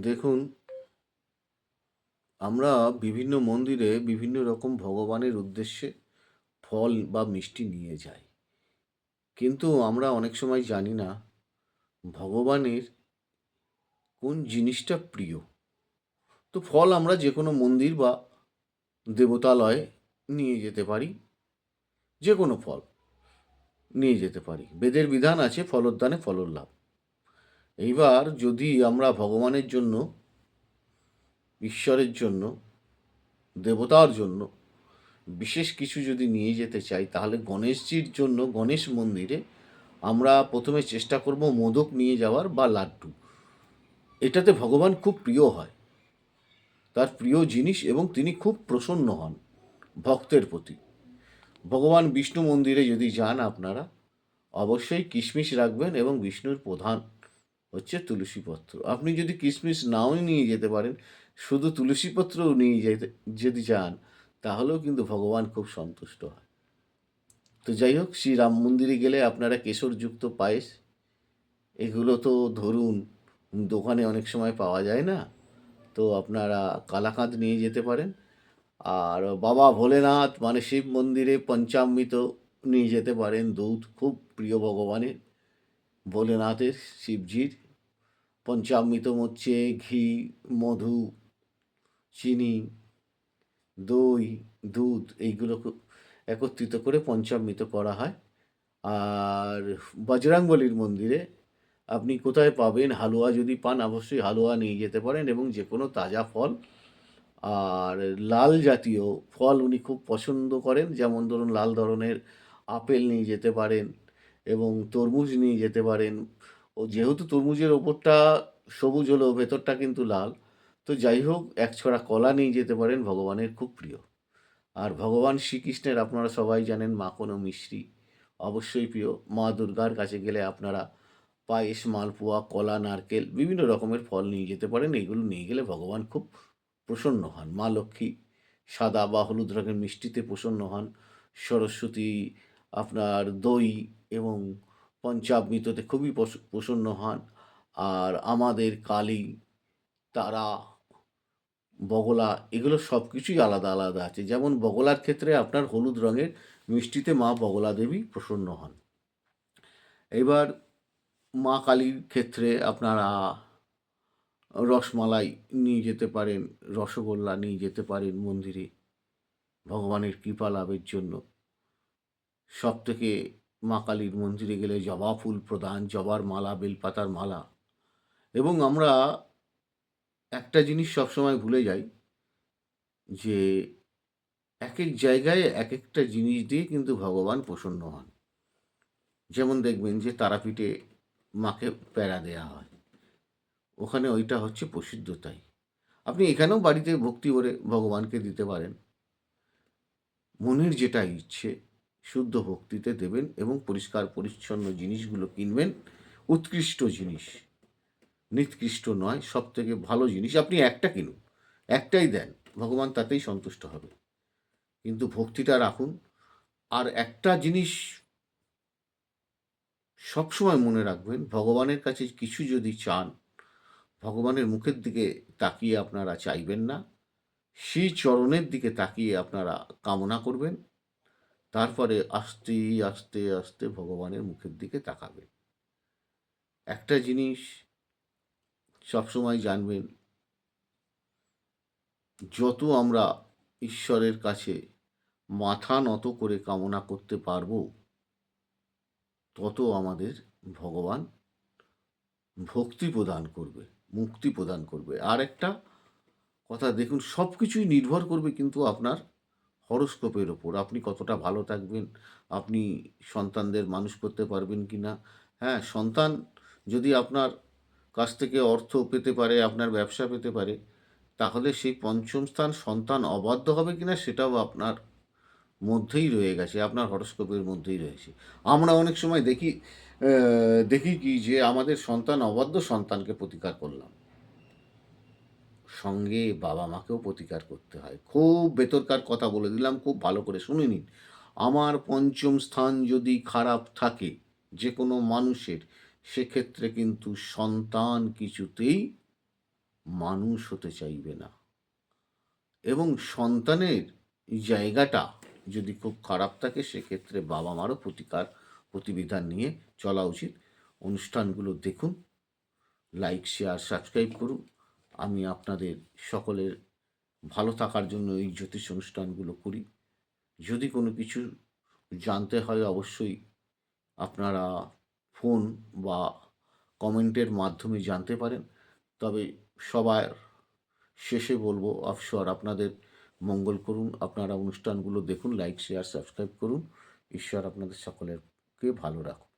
দেখুন, আমরা বিভিন্ন মন্দিরে বিভিন্ন রকম ভগবানের উদ্দেশ্যে ফল বা মিষ্টি নিয়ে যাই। কিন্তু আমরা অনেক সময় জানি না ভগবানের কোন জিনিসটা প্রিয়। তো ফল আমরা যে কোনো মন্দির বা দেবতালয়ে নিয়ে যেতে পারি যে কোনো ফল নিয়ে যেতে পারি। বেদের বিধান আছে ফলোদ্যানে ফলোল্লাভ এইবার যদি আমরা ভগবানের জন্য, ঈশ্বরের জন্য, দেবতার জন্য বিশেষ কিছু যদি নিয়ে যেতে চাই, তাহলে গণেশজির জন্য গণেশ মন্দিরে আমরা প্রথমে চেষ্টা করব মোদক নিয়ে যাওয়ার বা লাড্ডু। এটাতে ভগবান খুব প্রিয় হয়। তার প্রিয় জিনিস এবং তিনি খুব প্রসন্ন হন ভক্তের প্রতি। ভগবান বিষ্ণু মন্দিরে যদি যান আপনারা, অবশ্যই কিশমিশ রাখবেন এবং বিষ্ণুর প্রধান হচ্ছে তুলসীপত্র। আপনি যদি কিশমিশ নাও নিয়ে যেতে পারেন, শুধু তুলসীপত্রও নিয়ে যেতে, যদি যান তাহলেও কিন্তু ভগবান খুব সন্তুষ্ট হয়। তো যাই হোক, শ্রীরাম মন্দিরে গেলে আপনারা কেশরযুক্ত পায়েস, এগুলো তো ধরুন, দোকানে অনেক সময় পাওয়া যায় না, তো আপনারা কালাকাঁদ নিয়ে যেতে পারেন। আর বাবা ভোলেনাথ মানে শিব মন্দিরে পঞ্চামৃত নিয়ে যেতে পারেন, দুধ খুব প্রিয় ভগবানের, ভোলেনাথের, শিবজির। পঞ্চামৃত হচ্ছে ঘি, মধু, চিনি, দই, দুধ, এইগুলো একত্রিত করে পঞ্চামৃত করা হয়। আর বজরাংবলির মন্দিরে আপনি কোথায় পাবেন হালুয়া যদি পান, অবশ্যই হালুয়া নিয়ে যেতে পারেন এবং যে কোনো তাজা ফল। আর লাল জাতীয় ফল উনি খুব পছন্দ করেন, যেমন ধরুন লাল ধরনের আপেল নিয়ে যেতে পারেন এবং তরমুজ নিয়ে যেতে পারেন। ও যেহেতু তরমুজের ওপরটা সবুজ হলেও ভেতরটা কিন্তু লাল, তো যাই হোক, এক ছড়া কলা নিয়ে যেতে পারেন ভগবানের খুব প্রিয়। আর ভগবান শ্রীকৃষ্ণের আপনারা সবাই জানেন মাখন মিশ্রি অবশ্যই প্রিয়। মা দুর্গার কাছে গেলে আপনারা পায়েস, মালপোয়া, কলা, নারকেল বিভিন্ন রকমের ফল নিয়ে যেতে পারেন। এগুলো নিয়ে গেলে ভগবান খুব প্রসন্ন হন। মা লক্ষ্মী সাদা বা হলুদ রঙের মিষ্টিতে প্রসন্ন হন। সরস্বতী, আপনার দই এবং পঞ্চামৃততে খুবই প্রসন্ন হন। আর আমাদের কালী, তারা, বগলা, এগুলো সব কিছুই আলাদা আলাদা আছে। যেমন বগলার ক্ষেত্রে আপনার হলুদ রঙের মিষ্টিতে মা বগলা দেবী প্রসন্ন হন। এবার মা কালীর ক্ষেত্রে আপনারা রসমালাই নিয়ে যেতে পারেন, রসগোল্লা নিয়ে যেতে পারেন মন্দিরে। ভগবানের কৃপা লাভের জন্য। সব থেকে মা কালীর মন্দিরে গেলে জবা ফুল প্রদান, জবার মালা, বেলপাতার মালা। এবং আমরা একটা জিনিস সবসময় ভুলে যাই, যে এক এক জায়গায় এক একটা জিনিস দিয়ে কিন্তু ভগবান প্রসন্ন হন। যেমন দেখবেন যে তারাপীঠে মাকে প্যারা দেয়া হয়। ওখানে ওইটা হচ্ছে প্রসিদ্ধ তাই। আপনি এখানেও বাড়িতে ভক্তি করে ভগবানকে দিতে পারেন। মনের যেটা ইচ্ছে শুদ্ধ ভক্তিতে দেবেন এবং পরিষ্কার পরিচ্ছন্ন জিনিসগুলো কিনবেন। উৎকৃষ্ট জিনিস। নিকৃষ্ট নয় সব থেকে ভালো জিনিস। আপনি একটা কিনুন, একটাই দেন, ভগবান তাতেই সন্তুষ্ট হবে। কিন্তু ভক্তিটা রাখুন। আর একটা জিনিস সবসময় মনে রাখবেন, ভগবানের কাছে কিছু যদি চান, ভগবানের মুখের দিকে তাকিয়ে আপনারা চাইবেন না সেই চরণের দিকে তাকিয়ে আপনারা কামনা করবেন। তারপরে আস্তে আস্তে আস্তে ভগবানের মুখের দিকে তাকাবেন একটা জিনিস সবসময় জানবেন, যত আমরা ঈশ্বরের কাছে মাথা নত করে কামনা করতে পারব, তত আমাদের ভগবান ভক্তি প্রদান করবে, মুক্তি প্রদান করবে। আর একটা কথা, দেখুন সব কিছুই নির্ভর করবে কিন্তু আপনার হরস্কোপের ওপর। আপনি কতটা ভালো থাকবেন, আপনি সন্তানদের মানুষ করতে পারবেন কি না? হ্যাঁ সন্তান যদি আপনার কাছ থেকে অর্থ পেতে পারে, আপনার ব্যবসা পেতে পারে, তাহলে সেই পঞ্চম স্থান সন্তান অবাধ্য হবে কি না সেটাও আপনার মধ্যেই রয়ে গেছে, আপনার হরস্কোপের মধ্যেই রয়েছে। আমরা অনেক সময় দেখি দেখি কি যে আমাদের সন্তান অবাধ্য সন্তানকে প্রতিকার করলাম। সঙ্গে বাবা মাকেও প্রতিকার করতে হয়। খুব বেতরকার কথা বলে দিলাম, খুব ভালো করে শুনে নিন। আমার পঞ্চম স্থান যদি খারাপ থাকে যে কোনো মানুষের, সেক্ষেত্রে কিন্তু সন্তান কিছুতেই মানুষ হতে চাইবে না। এবং সন্তানের জায়গাটা যদি খুব খারাপ থাকে, সেক্ষেত্রে বাবা মারও প্রতিকার, প্রতিবিধান নিয়ে চলা উচিত। অনুষ্ঠানগুলো দেখুন, লাইক, শেয়ার, সাবস্ক্রাইব করুন। আমি আপনাদের সকলের ভালো থাকার জন্য এই জ্যোতিষ অনুষ্ঠানগুলো করি। যদি কোনো কিছু জানতে হয় অবশ্যই আপনারা ফোন বা কমেন্টের মাধ্যমে জানতে পারেন। তবে সবার শেষে বলব অফশোর আপনাদের মঙ্গল করুন। আপনারা অনুষ্ঠানগুলো দেখুন, লাইক, শেয়ার, সাবস্ক্রাইব করুন। ঈশ্বর আপনাদের সকলেরকে ভালো রাখুন